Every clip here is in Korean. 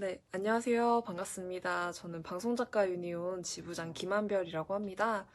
네, 안녕하세요. 반갑습니다. 저는 방송작가 유니온 지부장 김한별이라고 합니다.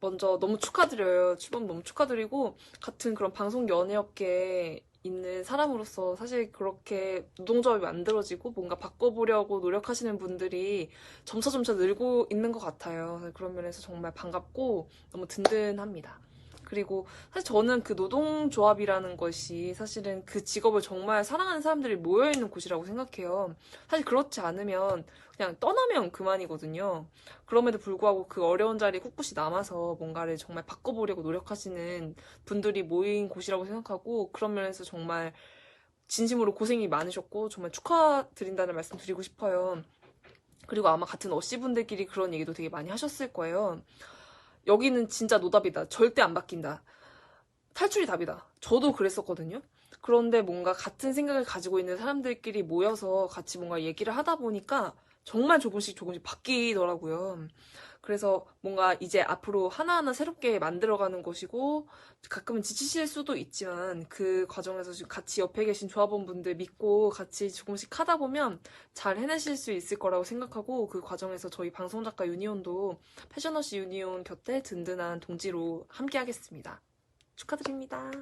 먼저 너무 축하드려요. 출범 너무 축하드리고, 같은 그런 방송 연예업계에 있는 사람으로서 사실 그렇게 노동조합이 만들어지고 뭔가 바꿔보려고 노력하시는 분들이 점차점차 늘고 있는 것 같아요. 그런 면에서 정말 반갑고 너무 든든합니다. 그리고 사실 저는 그 노동조합이라는 것이 사실은 그 직업을 정말 사랑하는 사람들이 모여있는 곳이라고 생각해요. 사실 그렇지 않으면 그냥 떠나면 그만이거든요. 그럼에도 불구하고 그 어려운 자리에 꿋꿋이 남아서 뭔가를 정말 바꿔보려고 노력하시는 분들이 모인 곳이라고 생각하고 그런 면에서 정말 진심으로 고생이 많으셨고 정말 축하드린다는 말씀 드리고 싶어요. 그리고 아마 같은 어씨 분들끼리 그런 얘기도 되게 많이 하셨을 거예요. 여기는 진짜 노답이다. 절대 안 바뀐다. 탈출이 답이다. 저도 그랬었거든요. 그런데 뭔가 같은 생각을 가지고 있는 사람들끼리 모여서 같이 뭔가 얘기를 하다 보니까 정말 조금씩 조금씩 바뀌더라고요. 그래서 뭔가 이제 앞으로 하나하나 새롭게 만들어가는 것이고 가끔은 지치실 수도 있지만 그 과정에서 지금 같이 옆에 계신 조합원분들 믿고 같이 조금씩 하다 보면 잘 해내실 수 있을 거라고 생각하고 그 과정에서 저희 방송작가 유니온도 패셔너시 유니온 곁에 든든한 동지로 함께 하겠습니다. 축하드립니다.